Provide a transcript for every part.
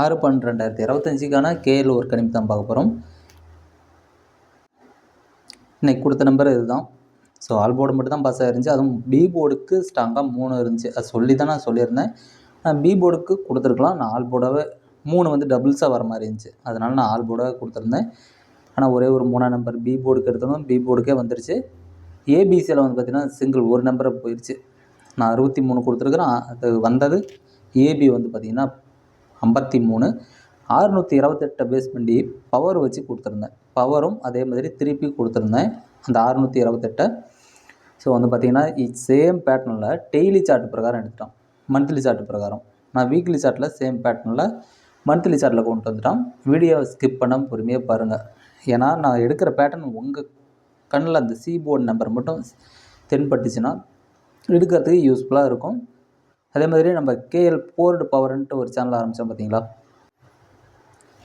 ஆறு பன்னெண்டு ரெண்டாயிரத்தி இருபத்தஞ்சிக்கான கேஎல் ஒரு கணிப்பு தான் பார்க்க போகிறோம் இன்னைக்கு கொடுத்த நம்பர் இதுதான். ஸோ ஆல் போர்டு மட்டும் தான் பாஸ் ஆகிருந்துச்சு அதுவும் பி போர்டுக்கு ஸ்ட்ராங்காக மூணு இருந்துச்சு. அது சொல்லி தான் நான் சொல்லியிருந்தேன். நான் பி போர்டுக்கு கொடுத்துருக்கலாம். நான் ஆல் போர்டாகவே மூணு வந்து டபுள்ஸாக வர மாதிரி இருந்துச்சு. அதனால் நான் ஆல் போர்டாக கொடுத்துருந்தேன். ஆனால் ஒரே ஒரு மூணாம் நம்பர் பி போர்டுக்கு எடுத்தோம் பி போர்டுக்கே வந்துருச்சு. ஏபிசியில் வந்து பார்த்திங்கன்னா சிங்கிள் ஒரு நம்பரை போயிடுச்சு நான் அறுபத்தி மூணு கொடுத்துருக்குறேன். அது வந்தது ஏபி வந்து பார்த்திங்கன்னா ஐம்பத்தி மூணு. ஆறுநூற்றி இருபத்தெட்டை பேஸ் பண்ணி பவர் வச்சு கொடுத்துருந்தேன். பவரும் அதே மாதிரி திருப்பி கொடுத்துருந்தேன். அந்த அறுநூற்றி இருபத்தெட்டை. ஸோ வந்து பார்த்திங்கன்னா சேம் பேட்டர்னில் டெய்லி சார்ட் பிரகாரம் எடுத்துட்டோம். மந்த்லி சார்ட் பிரகாரம். நான் வீக்லி சார்ட்டில் சேம் பேட்டர்னில் மந்த்லி சார்ட்டில் கொண்டு வந்துட்டோம். வீடியோவை ஸ்கிப் பண்ண பொறுமையாக பாருங்கள் ஏன்னா நான் எடுக்கிற பேட்டர்ன் உங்கள் கண்ணில் அந்த சி போர்டு நம்பர் மட்டும் தென்பட்டுச்சுன்னா எடுக்கிறதுக்கு யூஸ்ஃபுல்லாக இருக்கும். அதே மாதிரி நம்ம கேஎல் போர்டு பவர்ன்ட்டு ஒரு சேனல் ஆரம்பித்தோம் பார்த்தீங்களா?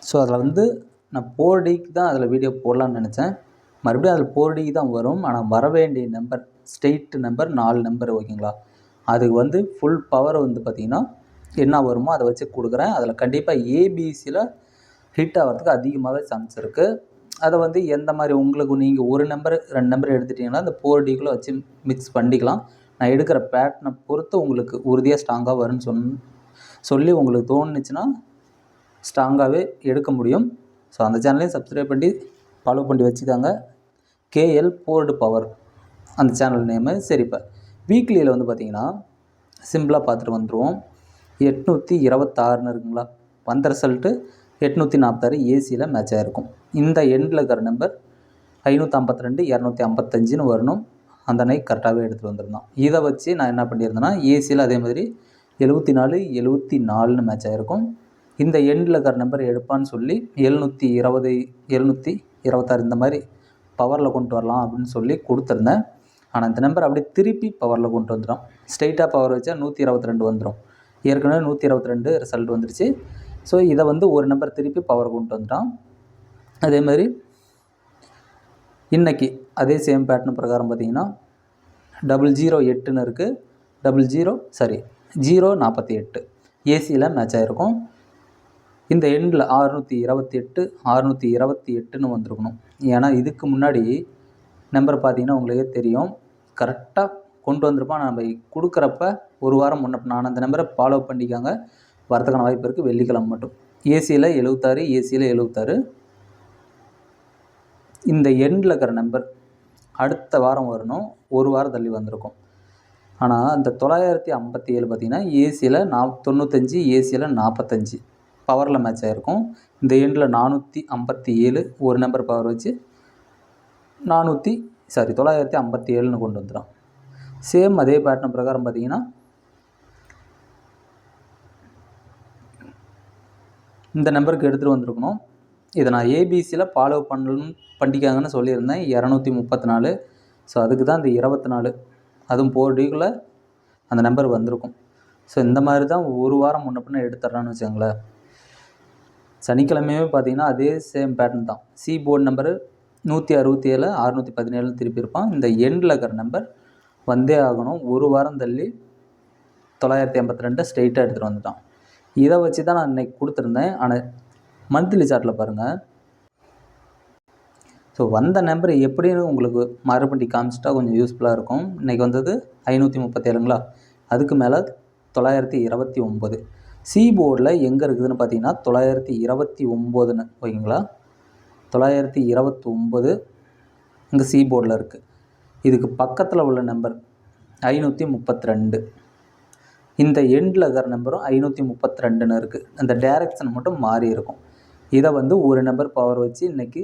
ஸோ அதில் வந்து நான் ஃபோர் டிக்கு தான் அதில் வீடியோ போடலான்னு நினச்சேன். மறுபடியும் அதில் ஃபோர் டிக்கு தான் வரும். ஆனால் வர வேண்டிய நம்பர் ஸ்ட்ரெயிட் நம்பர் நாலு நம்பர் ஓகேங்களா அதுக்கு வந்து ஃபுல் பவர் வந்து பார்த்திங்கன்னா என்ன வருமோ அதை வச்சு கொடுக்குறேன். அதில் கண்டிப்பாக ஏபிசியில் ஹிட் ஆகிறதுக்கு அதிகமாகவே சான்ஸ் இருக்குது அதை வந்து எந்த மாதிரி உங்களுக்கு நீங்கள் ஒரு நம்பர் ரெண்டு நம்பர் எடுத்துட்டிங்கன்னா அந்த ஃபோர் டிக்குள்ளே வச்சு மிக்ஸ் பண்ணிக்கலாம். நான் எடுக்கிற பேட்டனை பொறுத்து உங்களுக்கு உறுதியாக ஸ்ட்ராங்காக வரும்னு சொன் சொல்லி உங்களுக்கு தோணுச்சுன்னா ஸ்ட்ராங்காகவே எடுக்க முடியும். ஸோ அந்த சேனலையும் சப்ஸ்கிரைப் பண்ணி ஃபாலோ பண்ணி வச்சுக்காங்க. கேஎல் போர்டு பவர் அந்த சேனல் நேமு சரி இப்போ வீக்லியில் வந்து பார்த்தீங்கன்னா சிம்பிளாக பார்த்துட்டு வந்துடுவோம் எட்நூற்றி இருபத்தாறுன்னு இருக்குங்களா? வந்த ரிசல்ட்டு எட்நூற்றி நாற்பத்தாறு ஏசியில் மேட்ச் ஆகிருக்கும் இந்த எண்டில் இருக்கிற நம்பர் ஐநூற்றி ஐம்பத்தி ரெண்டு இரநூத்தி ஐம்பத்தஞ்சுன்னு வரணும். அந்த நைக் கரெக்டாகவே எடுத்துகிட்டு வந்திருந்தோம் இதை வச்சு நான் என்ன பண்ணியிருந்தேன்னா ஏசியில் அதே மாதிரி எழுபத்தி நாலு எழுபத்தி நாலுன்னு மேட்ச் ஆகிருக்கும் இந்த எண்டில் இருக்கிற நம்பர் எடுப்பான்னு சொல்லி எழுநூற்றி இருபது எழுநூற்றி இருபத்தாறு இந்த மாதிரி பவரில் கொண்டு வரலாம் அப்படின்னு சொல்லி கொடுத்துருந்தேன். ஆனால் இந்த நம்பர் அப்படியே திருப்பி பவரில் கொண்டு வந்துடும் ஸ்ட்ரெயிட்டாக பவர் வச்சா நூற்றி இருபத்தி ரெண்டு வந்துடும் ஏற்கனவே நூற்றி இருபத்தி ரெண்டு ரிசல்ட் வந்துருச்சு. ஸோ இதை வந்து ஒரு நம்பர் திருப்பி பவர் கொண்டு வந்துட்டான். அதே மாதிரி இன்றைக்கி அதே சேம் பேட்டர்ன் பிரகாரம் பார்த்திங்கன்னா டபுள் ஜீரோ எட்டுன்னு இருக்குது டபுள் ஜீரோ சாரி ஜீரோ நாற்பத்தி எட்டு. ஏசியில் மேட்ச் ஆகிருக்கும் இந்த எண்டில் அறுநூற்றி இருபத்தி எட்டு அறுநூற்றி இருபத்தி எட்டுன்னு வந்திருக்கணும். ஏன்னா இதுக்கு முன்னாடி நம்பர் பார்த்தீங்கன்னா உங்களுக்கே தெரியும். கரெக்டாக கொண்டு வந்திருப்பான் நம்ம கொடுக்குறப்ப ஒரு வாரம் முன்ன நான் அந்த நம்பரை ஃபாலோ பண்ணிக்காங்க. வரதுக்கான வாய்ப்பு இருக்குது வெள்ளிக்கிழமை மட்டும். ஏசியில் எழுபத்தாறு ஏசியில் எழுபத்தாறு இந்த எண்டில் இருக்கிற நம்பர் அடுத்த வாரம் வரணும். ஒரு வாரம் தள்ளி வந்திருக்கும். ஆனால் இந்த தொள்ளாயிரத்தி ஐம்பத்தி ஏழு பார்த்திங்கன்னா ஏசியில் நா தொண்ணூத்தஞ்சு ஏசியில் நாற்பத்தஞ்சு பவரில் மேட்ச் ஆகிருக்கும் இந்த எண்டில் நானூற்றி ஐம்பத்தி ஏழு ஒரு நம்பர் பவர் வச்சு நானூற்றி சாரி தொள்ளாயிரத்தி ஐம்பத்தி ஏழுன்னு கொண்டு வந்துடும் சேம் அதே பேட்டர்ன் பிரகாரம் பார்த்தீங்கன்னா இந்த நம்பருக்கு எடுத்துகிட்டு வந்திருக்கணும். இதை நான் ஏபிசியில் ஃபாலோ பண்ணணும் பண்ணிக்காங்கன்னு சொல்லியிருந்தேன். இரநூத்தி முப்பத்தி நாலு. ஸோ அதுக்கு தான் இந்த இருபத்தி நாலு அதுவும் போர் டிக்குள்ளே அந்த நம்பர் வந்திருக்கும். ஸோ இந்த மாதிரி தான் ஒரு வாரம் முன்ன பின்ன எடுத்துட்றான்னு வச்சுக்கோங்களேன். சனிக்கிழமையுமே பார்த்தீங்கன்னா அதே சேம் பேட்டர்ன் தான். சி போர்டு நம்பரு நூற்றி அறுபத்தி ஏழு அறுநூற்றி பதினேழு திருப்பி இருப்பான். இந்த எண்டில் இருக்கிற நம்பர் வந்தே ஆகணும். ஒரு வாரம் தள்ளி தொள்ளாயிரத்தி ஐம்பத்தி ரெண்டு ஸ்ட்ரெயிட்டாக எடுத்துகிட்டு வந்துட்டான். இதை வச்சு தான் நான் இன்றைக்கி கொடுத்துருந்தேன். ஆனால் மந்த்லி சார்ட்டில் பாருங்கள் ஸோ வந்த நம்பர் எப்படின்னு உங்களுக்கு மறுபடி காமிச்சிட்டா கொஞ்சம் யூஸ்ஃபுல்லாக இருக்கும். இன்றைக்கி வந்தது ஐநூற்றி முப்பத்தேழுங்களா அதுக்கு மேலே தொள்ளாயிரத்தி இருபத்தி ஒம்பது சி போர்டில் எங்கே இருக்குதுன்னு பார்த்தீங்கன்னா தொள்ளாயிரத்தி இருபத்தி ஒம்போதுன்னு ஓகேங்களா? தொள்ளாயிரத்தி இருபத்தி ஒம்பது இங்கே சி போர்டில் இருக்குது இதுக்கு பக்கத்தில் உள்ள நம்பர் ஐநூற்றி முப்பத்தி ரெண்டு இந்த எண்டில் இருக்கிற நம்பரும் ஐநூற்றி முப்பத்தி ரெண்டுன்னு இருக்குது அந்த டேரெக்ஷன் மட்டும் மாறி இருக்கும். இதை வந்து ஒரு நம்பர் பவர் வச்சு இன்றைக்கி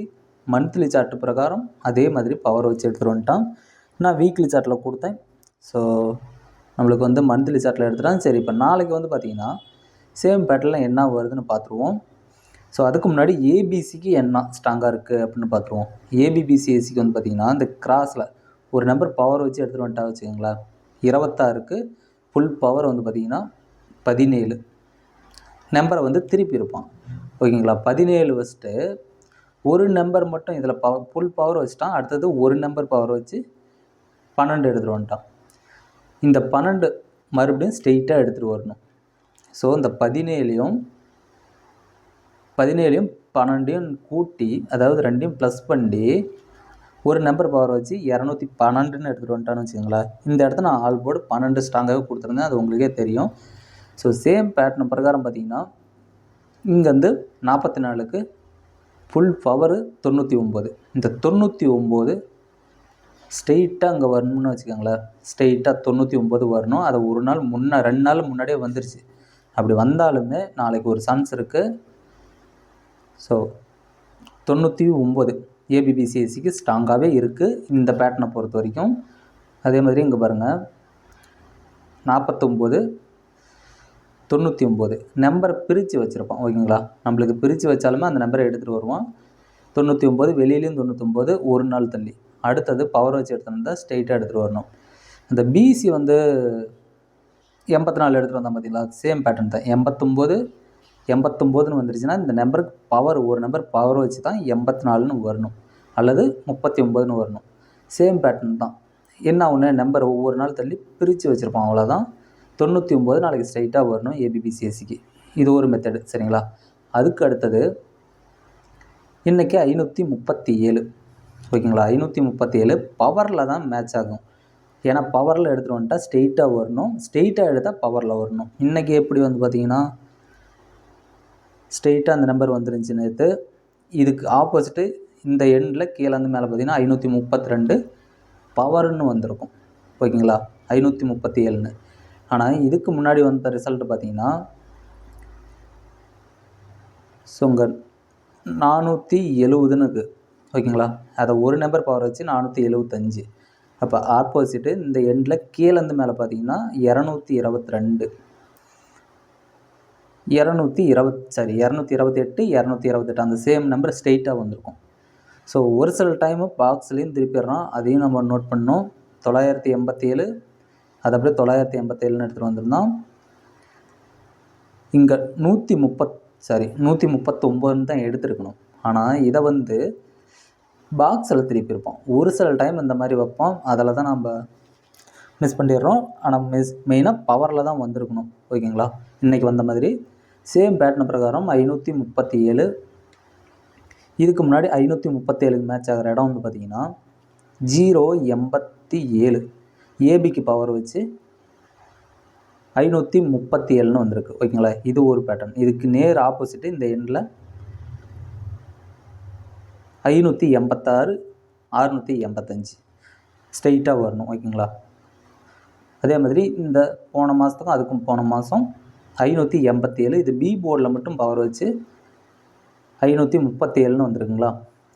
மந்த்லி சார்ட் பிரகாரம் அதே மாதிரி பவர் வச்சு எடுத்துகிட்டு வந்துட்டான். நான் வீக்லி சார்ட்டில் கொடுத்தேன். ஸோ நம்மளுக்கு வந்து மந்த்லி சார்ட்டில் எடுத்துட்டான். சரி இப்போ நாளைக்கு வந்து பார்த்திங்கன்னா சேம் பேட்டர்னில் என்ன வருதுன்னு பார்த்துருவோம் ஸோ அதுக்கு முன்னாடி ஏபிசிக்கு என்ன ஸ்ட்ராங்காக இருக்குது அப்படின்னு பார்த்துருவோம் ஏபிபிசிஎஸ்சிக்கு வந்து பார்த்திங்கன்னா இந்த கிராஸில் ஒரு நம்பர் பவர் வச்சு எடுத்துகிட்டு வந்துட்டா வச்சுக்கோங்களேன். இருபத்தாறுக்கு ஃபுல் பவர் வந்து பார்த்திங்கன்னா பதினேழு. நம்பரை வந்து திருப்பி இருப்பான். ஓகேங்களா? பதினேழு வச்சுட்டு ஒரு நம்பர் மட்டும் இதில் பவர் ஃபுல் பவர் வச்சுட்டான். அடுத்தது ஒரு நம்பர் பவர் வச்சு பன்னெண்டு எடுத்துகிட்டு வந்துட்டான். இந்த பன்னெண்டு மறுபடியும் ஸ்ட்ரெயிட்டாக எடுத்துகிட்டு வரணும். ஸோ இந்த பதினேழையும் பதினேழையும் பன்னெண்டையும் கூட்டி அதாவது ரெண்டையும் ப்ளஸ் பண்ணி ஒரு நம்பர் பவர் வச்சு இரநூத்தி பன்னெண்டுன்னு எடுத்துகிட்டு வந்துட்டான்னு வச்சுக்கோங்களேன். இந்த இடத்துல நான் ஆல் போர்டு பன்னெண்டு ஸ்ட்ராங்காகவே கொடுத்துருந்தேன். அது உங்களுக்கே தெரியும். ஸோ சேம் பேட்டர்ன் பிரகாரம் பார்த்தீங்கன்னா இங்கேருந்து நாற்பத்தி நாலுக்கு ஃபுல் பவரு தொண்ணூற்றி ஒம்பது இந்த தொண்ணூற்றி ஒம்பது ஸ்ட்ரெயிட்டாக அங்கே வரணும்னு வச்சுக்கோங்களேன். ஸ்ட்ரெயிட்டாக தொண்ணூற்றி ஒம்பது வரணும். அது ஒரு நாள் முன்னே ரெண்டு நாள் முன்னாடியே வந்துருச்சு. அப்படி வந்தாலுமே நாளைக்கு ஒரு சான்ஸ் இருக்குது ஸோ தொண்ணூற்றி ஒம்பது ஏபிபிசிஎஸ்சிக்கு ஸ்ட்ராங்காகவே இருக்குது இந்த பேட்டனை பொறுத்த வரைக்கும். அதே மாதிரி இங்கே பாருங்கள் நாற்பத்தொம்போது தொண்ணூற்றி ஒம்பது. நம்பரை பிரித்து வச்சுருப்பான் ஓகேங்களா? நம்மளுக்கு பிரித்து வச்சாலுமே அந்த நம்பரை எடுத்துகிட்டு வருவான் தொண்ணூற்றி ஒம்பது வெளியிலையும் தொண்ணூற்றொம்பது ஒரு நாள் தள்ளி. அடுத்தது பவர் வச்சு எடுத்தோம்னா ஸ்ட்ரெயிட்டாக எடுத்துகிட்டு வரணும். இந்த பிசி வந்து எண்பத்தி நாலு எடுத்துகிட்டு வந்தால் பார்த்தீங்களா சேம் பேட்டர்ன் தான். எண்பத்தொம்போது எண்பத்தொம்போதுன்னு வந்துருச்சுன்னா இந்த நம்பருக்கு பவர் ஒரு நம்பர் பவர் வச்சு தான் எண்பத்தி நாலுன்னு வரணும். அல்லது முப்பத்தி ஒம்பதுன்னு வரணும். சேம் பேட்டர்ன் தான். என்ன ஒன்று நம்பர் ஒவ்வொரு நாள் தள்ளி பிரித்து வச்சுருப்பான் அவ்வளோதான் தொண்ணூற்றி ஒம்பது நாளைக்கு ஸ்ட்ரைட்டாக வரணும் ஏபிபிசிஎஸ்சிக்கு இது ஒரு மெத்தடு சரிங்களா? அதுக்கு அடுத்தது இன்றைக்கி ஐநூற்றி முப்பத்தி ஏழு. ஓகேங்களா? ஐநூற்றி முப்பத்தி ஏழு பவரில் தான் மேட்ச் ஆகும். ஏன்னா பவரில் எடுத்துகிட்டு வந்துட்டா ஸ்ட்ரெயிட்டாக வரணும். ஸ்ட்ரெயிட்டாக எடுத்தால் பவரில் வரணும். இன்றைக்கி எப்படி வந்து பார்த்திங்கன்னா ஸ்ட்ரெயிட்டாக அந்த நம்பர் வந்துருந்துச்சு நேற்று இதுக்கு ஆப்போசிட்டு இந்த எண்டில் கீழேருந்து மேலே பார்த்தீங்கன்னா ஐநூற்றி முப்பத்தி ரெண்டு பவர்னு வந்திருக்கும். ஓகேங்களா? ஐநூற்றி முப்பத்தி ஏழுன்னு. ஆனால் இதுக்கு முன்னாடி வந்த ரிசல்ட் பார்த்தீங்கன்னா ஸோ நானூற்றி எழுவதுன்னு இருக்குது ஓகேங்களா? அதை ஒரு நம்பர் பவர் வச்சு நானூற்றி எழுவத்தஞ்சு. அப்போ ஆப்போசிட்டு இந்த எண்டில் கீழேருந்து மேலே பார்த்தீங்கன்னா இரநூத்தி இருபத்தி ரெண்டு இரநூத்தி இருபத் சாரி இரநூத்தி இருபத்தெட்டு இரநூத்தி இருபத்தெட்டு. அந்த சேம் நம்பர் ஸ்ட்ரெயிட்டாக வந்திருக்கும். ஸோ ஒரு சில டைமு பாக்ஸ்லேயும் திருப்பிடுறோம் அதையும் நம்ம நோட் பண்ணோம். தொள்ளாயிரத்தி எண்பத்தி ஏழு அது அப்படியே தொள்ளாயிரத்தி எண்பத்தேழுன்னு எடுத்துகிட்டு வந்திருந்தோம். இங்கே நூற்றி முப்பத் சாரி நூற்றி முப்பத்தொம்போதுன்னு தான் எடுத்துருக்கணும். ஆனால் இதை வந்து பாக்ஸில் திருப்பியிருப்போம் ஒரு சில டைம் இந்த மாதிரி வைப்போம். அதில் தான் நம்ம மிஸ் பண்ணிடுறோம். ஆனால் மிஸ் மெயினாக பவரில் தான் வந்திருக்கணும். ஓகேங்களா? இன்றைக்கி வந்த மாதிரி சேம் பேட்டர்ன் பிரகாரம் ஐநூற்றி முப்பத்தி ஏழு இதுக்கு முன்னாடி ஐநூற்றி முப்பத்தேழுக்கு மேட்ச் ஆகிற இடம் வந்து பார்த்திங்கன்னா ஜீரோ எண்பத்தி ஏழு ஏபிக்கு பவர் வச்சு ஐநூற்றி முப்பத்தி ஏழுன்னு வந்திருக்கு. ஓகேங்களா? இது ஒரு பேட்டர்ன் இதுக்கு நேர் ஆப்போசிட்டு இந்த எண்டில் ஐநூற்றி எண்பத்தாறு அறுநூற்றி எண்பத்தஞ்சு. ஸ்ட்ரெயிட்டாக வரணும். ஓகேங்களா? அதே மாதிரி இந்த போன மாதத்துக்கும் அதுக்கும் போன மாதம் ஐநூற்றி எண்பத்தி ஏழு இது பி போர்டில் மட்டும் பவர் வச்சு ஐநூற்றி முப்பத்தி ஏழுன்னு வந்திருக்குங்களா?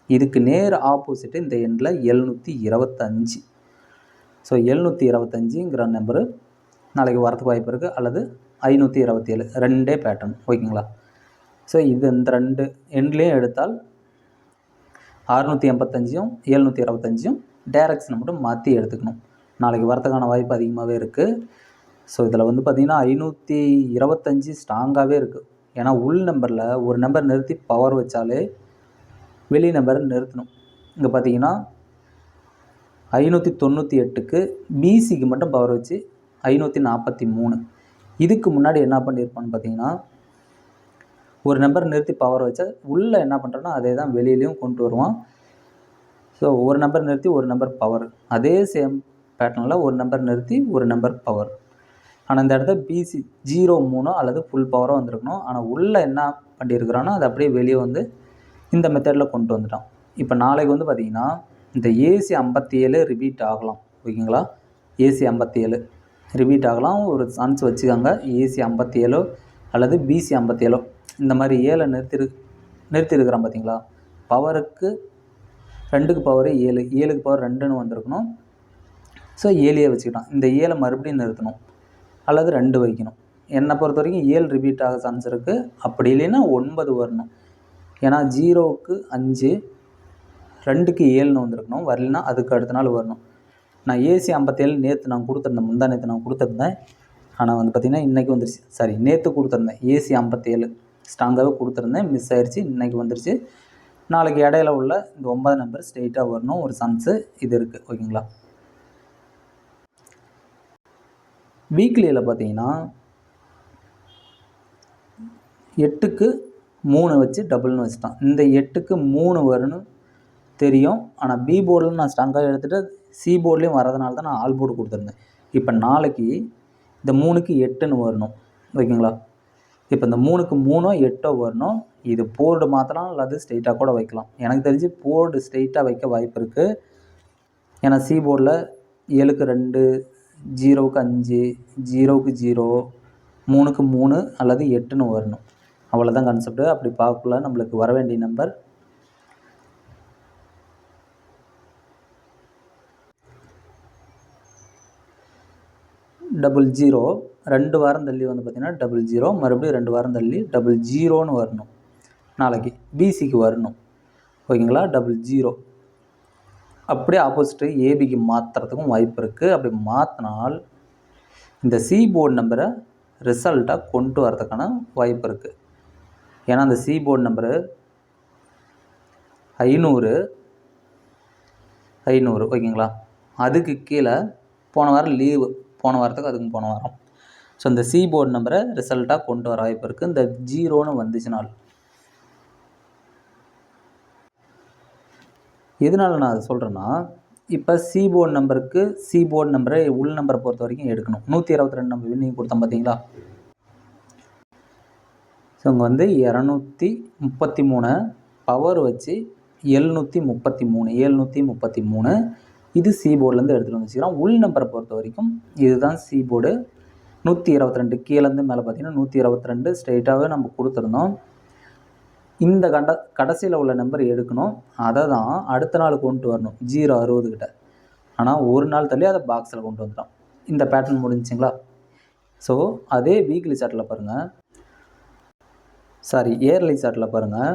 இதுக்கு நேர் ஆப்போசிட்டு இந்த எண்டில் எழுநூற்றி இருபத்தஞ்சி. ஸோ எழுநூற்றி இருபத்தஞ்சிங்கிற நம்பரு நாளைக்கு வரதுக்கு வாய்ப்பு இருக்குது அல்லது ஐநூற்றி இருபத்தி ஏழு ரெண்டே பேட்டர்ன் ஓகேங்களா? ஸோ இது இந்த ரெண்டு எண்ட்லேயும் எடுத்தால் அறுநூற்றி எண்பத்தஞ்சியும் எழுநூற்றி இருபத்தஞ்சியும் டேரக்ஷனை மட்டும் மாற்றி எடுத்துக்கணும். நாளைக்கு வரத்துக்கான வாய்ப்பு அதிகமாகவே இருக்குது ஸோ இதில் வந்து பார்த்திங்கன்னா ஐநூற்றி இருபத்தஞ்சி ஸ்ட்ராங்காகவே இருக்குது ஏன்னா உள் நம்பரில் ஒரு நம்பர் நிறுத்தி பவர் வச்சாலே வெளி நம்பரை நிறுத்தணும். இங்கே பார்த்தீங்கன்னா ஐநூற்றி தொண்ணூற்றி எட்டுக்கு பிசிக்கு மட்டும் பவர் வச்சு ஐநூற்றி நாற்பத்தி மூணு. இதுக்கு முன்னாடி என்ன பண்ணியிருப்பான்னு பார்த்தீங்கன்னா ஒரு நம்பர் நிறுத்தி பவர் வச்சா உள்ளே என்ன பண்ணுறோன்னா அதே தான் வெளியிலையும் கொண்டு வருவான். ஸோ ஒரு நம்பர் நிறுத்தி ஒரு நம்பர் பவர் அதே சேம் பேட்டர்னில் ஒரு நம்பர் நிறுத்தி ஒரு நம்பர் பவர் ஆனால் இந்த இடத்த பிசி ஜீரோ மூணோ அல்லது ஃபுல் பவரோ வந்திருக்கணும். ஆனால் உள்ளே என்ன பண்ணியிருக்கிறானோ அது அப்படியே வெளியே வந்து இந்த மெத்தடில் கொண்டு வந்துட்டான். இப்போ நாளைக்கு வந்து பார்த்திங்கன்னா இந்த ஏசி ஐம்பத்தி ஏழு ரிபீட் ஆகலாம். ஓகேங்களா? ஏசி ஐம்பத்தி ஏழு ரிபீட் ஆகலாம். ஒரு சான்ஸ் வச்சுக்கோங்க. ஏசி ஐம்பத்தி ஏழோ அல்லது பிசி ஐம்பத்தி ஏழோ இந்த மாதிரி ஏழை நிறுத்திரு நிறுத்திருக்கிறான் பார்த்தீங்களா பவருக்கு ரெண்டுக்கு பவர் ஏழு ஏழுக்கு பவர் ரெண்டுன்னு வந்திருக்கணும். ஸோ ஏழையே வச்சுக்கலாம் இந்த ஏழை மறுபடியும் நிறுத்தணும். அல்லது ரெண்டு வைக்கணும். என்னை பொறுத்த வரைக்கும் ஏழு ரிபீட் ஆக சான்ஸ் இருக்குது அப்படி இல்லைன்னா ஒன்பது வரணும். ஏன்னா ஜீரோவுக்கு அஞ்சு ரெண்டுக்கு ஏழுன்னு வந்திருக்கணும். வரலனா அதுக்கு அடுத்த நாள் வரணும். நான் ஏசி ஐம்பத்தேழு நேற்று நான் கொடுத்துருந்தேன். முந்தா நேற்று நான் கொடுத்துருந்தேன். ஆனால் வந்து பார்த்திங்கன்னா இன்றைக்கி வந்துருச்சு. சாரி நேற்று கொடுத்துருந்தேன். ஏசி ஐம்பத்தேழு. ஸ்ட்ராங்காகவே கொடுத்துருந்தேன். மிஸ் ஆயிடுச்சு இன்றைக்கி வந்துருச்சு. நாளைக்கு இடையில உள்ள இந்த ஒன்பது நம்பர் ஸ்ட்ரெயிட்டாக வரணும். ஒரு சான்ஸு இது இருக்குது ஓகேங்களா? வீக்லியில் பார்த்தீங்கன்னா எட்டுக்கு மூணு வச்சு டபுள்னு வச்சுட்டான் இந்த எட்டுக்கு மூணு வரணும் தெரியும். ஆனால் பி போர்டில் நான் ஸ்ட்ராங்காக எடுத்துகிட்டு சி போர்ட்லேயும் வரதுனால தான் நான் ஆல் போர்டு கொடுத்துருந்தேன். இப்போ நாளைக்கு இந்த மூணுக்கு எட்டுன்னு வரணும். ஓகேங்களா? இப்போ இந்த மூணுக்கு மூணோ எட்டோ வரணும். இது போர்டு மாற்றலாம் அல்லது ஸ்ட்ரெயிட்டாக கூட வைக்கலாம். எனக்கு தெரிஞ்சு போர்டு ஸ்ட்ரெயிட்டாக வைக்க வாய்ப்பு இருக்குது ஏன்னா சி போர்டில் ஏழுக்கு ரெண்டு ஜீரோவுக்கு அஞ்சு ஜீரோவுக்கு ஜீரோ மூணுக்கு மூணு அல்லது எட்டுன்னு வரணும். அவ்வளோதான் கான்செப்ட்டு அப்படி பார்க்கல நம்மளுக்கு வர வேண்டிய நம்பர் டபுள் ஜீரோ ரெண்டு வாரம் தள்ளி வந்து பார்த்திங்கன்னா டபுள் ஜீரோ மறுபடியும் ரெண்டு வாரம் தள்ளி டபுள் ஜீரோன்னு வரணும். நாளைக்கு பிசிக்கு வரணும். ஓகேங்களா? டபுள் ஜீரோ அப்படியே ஆப்போசிட்டு ஏபிக்கு மாற்றுறதுக்கும் வாய்ப்பு இருக்குது அப்படி மாற்றினால் இந்த சி போர்டு நம்பரை ரிசல்ட்டாக கொண்டு வரதுக்கான வாய்ப்பு இருக்குது ஏன்னா அந்த சி போர்டு நம்பரு ஐநூறு ஐநூறு ஓகேங்களா? அதுக்கு கீழே போன வாரம் லீவு போன வாரத்துக்கு அதுக்கும் போன வாரம். ஸோ இந்த சி போர்டு நம்பரை ரிசல்ட்டாக கொண்டு வர வாய்ப்பு இருக்குது இந்த ஜீரோன்னு வந்துச்சுனால். எதனால் நான் அதை சொல்கிறேன்னா இப்போ சி போர்டு நம்பருக்கு சி போர்டு நம்பரை உள் நம்பரை பொறுத்த வரைக்கும் எடுக்கணும். நூற்றி இருபத்தி ரெண்டு நம்பர் வின்னிங் கொடுத்தோம் பார்த்தீங்களா ஸோ இங்கே வந்து இரநூத்தி முப்பத்தி மூணு பவர் வச்சு எழுநூற்றி முப்பத்தி மூணு எழுநூற்றி முப்பத்தி மூணு இது சி போர்ட்லேருந்து எடுத்துகிட்டு வந்து உள் நம்பரை பொறுத்த வரைக்கும் இதுதான் சி போர்டு நூற்றி இருபத்தி ரெண்டு கீழேருந்து மேலே பார்த்தீங்கன்னா நூற்றி இருபத்தி ரெண்டு ஸ்ட்ரைட்டாகவே நம்ம கொடுத்துருந்தோம். இந்த கண்ட கடைசியில் உள்ள நம்பர் எடுக்கணும். அதை தான் அடுத்த நாள் கொண்டு வரணும். ஜீரோ அறுபது கிட்ட. ஆனால் ஒரு நாள் தள்ளி அதை பாக்ஸில் கொண்டு வந்துடும் இந்த பேட்டர்ன் முடிஞ்சிங்களா? ஸோ அதே வீக்லி சார்ட்டில் பாருங்கள் சாரி இயர்லி சார்ட்டில் பாருங்கள்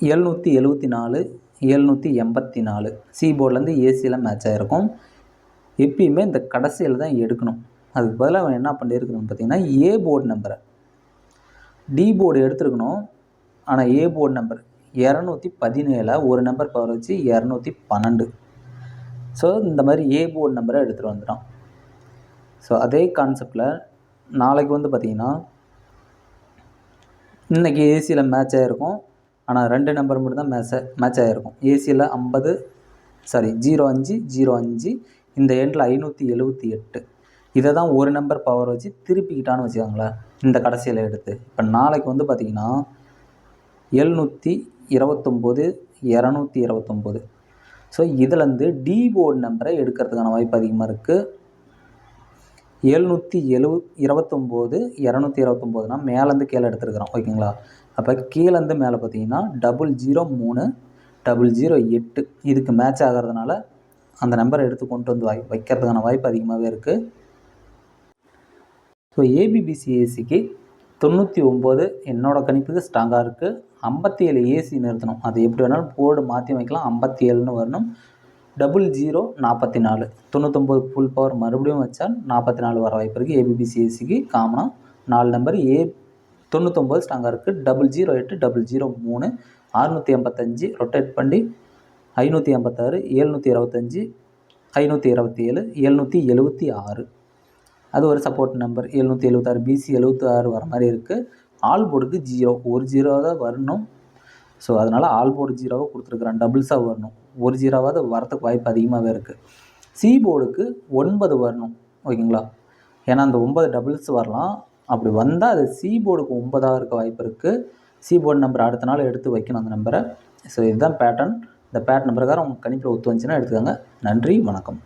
எழுநூற்றி எழுபத்தி நாலு எழுநூற்றி எண்பத்தி நாலு. சி போர்ட்லேருந்து ஏசியில் மேட்ச் ஆகிருக்கும் எப்பயுமே இந்த கடைசியில் தான் எடுக்கணும். அதுக்கு பதிலாக அவன் என்ன பண்ணியிருக்கணும்னு பார்த்தீங்கன்னா ஏ போர்டு நம்பரை டி போர்டு எடுத்துருக்கணும். ஆனால் ஏ போர்டு நம்பர் இரநூத்தி பதினேழை ஒரு நம்பர் பவர் வச்சு இரநூத்தி பன்னெண்டு. ஸோ இந்த மாதிரி ஏ போர்டு நம்பரை எடுத்துகிட்டு வந்துட்டான். ஸோ அதே கான்செப்டில் நாளைக்கு வந்து பார்த்திங்கன்னா இன்றைக்கி ஏசியில் மேட்ச் ஆகிருக்கும் ஆனால் ரெண்டு நம்பர் மட்டும் தான் மேட்ச் மேட்ச் ஆகிருக்கும் ஏசியில் ஐம்பது சாரி ஜீரோ அஞ்சு ஜீரோ அஞ்சு இந்த எண்டில் ஐநூற்றி எழுபத்தி எட்டு. இதை தான் ஒரு நம்பர் பவர் வச்சு திருப்பிக்கிட்டான்னு வச்சுக்கோங்களேன் இந்த கடைசியில் எடுத்து. இப்போ நாளைக்கு வந்து பார்த்திங்கன்னா எழுநூற்றி இருபத்தொம்போது இரநூத்தி இருபத்தொம்போது ஸோ இதுலேருந்து டி போர்டு நம்பரை எடுக்கிறதுக்கான வாய்ப்பு அதிகமாக இருக்குது எழுநூற்றி எழுவ இருபத்தொம்போது இரநூத்தி இருபத்தொம்போதுனா மேலேருந்து கீழே எடுத்துருக்குறோம் ஓகேங்களா? அப்போ கீழேருந்து மேலே பார்த்தீங்கன்னா டபுள் ஜீரோ மூணு டபுள் ஜீரோ எட்டு. இதுக்கு மேட்ச் ஆகிறதுனால அந்த நம்பரை எடுத்து கொண்டு வந்து வாய் வைக்கிறதுக்கான வாய்ப்பு அதிகமாகவே இருக்குது ஸோ ஏபிபிசிஏசிக்கு தொண்ணூற்றி ஒம்பது என்னோடய கணிப்புக்கு ஸ்ட்ராங்காக இருக்குது ஐம்பத்தி ஏழு ஏசி நிறுத்தணும். அது எப்படி வேணாலும் போர்டு மாற்றி வைக்கலாம். ஐம்பத்தி ஏழுன்னு வரணும். டபுள் ஜீரோ நாற்பத்தி நாலு தொண்ணூத்தொம்பது ஃபுல் பவர் மறுபடியும் வச்சால் நாற்பத்தி நாலு வர வாய்ப்பு இருக்குது ஏபிபிசிஎஸ்சிக்கு காமனாக நாலு நம்பர் ஏ தொண்ணூத்தொம்பது ஸ்ட்ராங்காக இருக்குது டபுள் ஜீரோ எட்டு டபுள் ஜீரோ மூணு அறுநூற்றி எண்பத்தஞ்சு ரொட்டேட் பண்ணி ஐநூற்றி எண்பத்தாறு ஏழ்நூற்றி இருபத்தஞ்சி ஐநூற்றி இருபத்தி ஏழு எழுநூற்றி எழுபத்தி ஆறு. அது ஒரு சப்போர்ட் நம்பர் எழுநூற்றி எழுபத்தாறு பிசி எழுபத்தி ஆறு வர மாதிரி இருக்குது ஆல் போர்டுக்கு ஜீரோ ஒரு ஜீரோ தான் வரணும். ஸோ அதனால் ஆல் போர்டு ஜீரோவாக கொடுத்துருக்குறேன். டபுள்ஸாக வரணும். ஒரு ஜீரோவாக வரத்துக்கு வாய்ப்பு அதிகமாகவே இருக்குது சி போர்டுக்கு ஒன்பது வரணும். ஓகேங்களா ஏன்னா அந்த ஒன்பது டபுள்ஸ் வரலாம். அப்படி வந்தால் அது சி போர்டுக்கு ஒன்பதாக இருக்க வாய்ப்பு இருக்குது சி போர்டு நம்பர் அடுத்த நாள் எடுத்து வைக்கணும் அந்த நம்பரை ஸோ இதுதான் பேட்டர்ன் இந்த பேட்டர்ன் பிரகாரம் உங்கள் கணிப்பில் ஒத்து வந்துச்சுன்னா எடுத்துக்கோங்க. நன்றி வணக்கம்.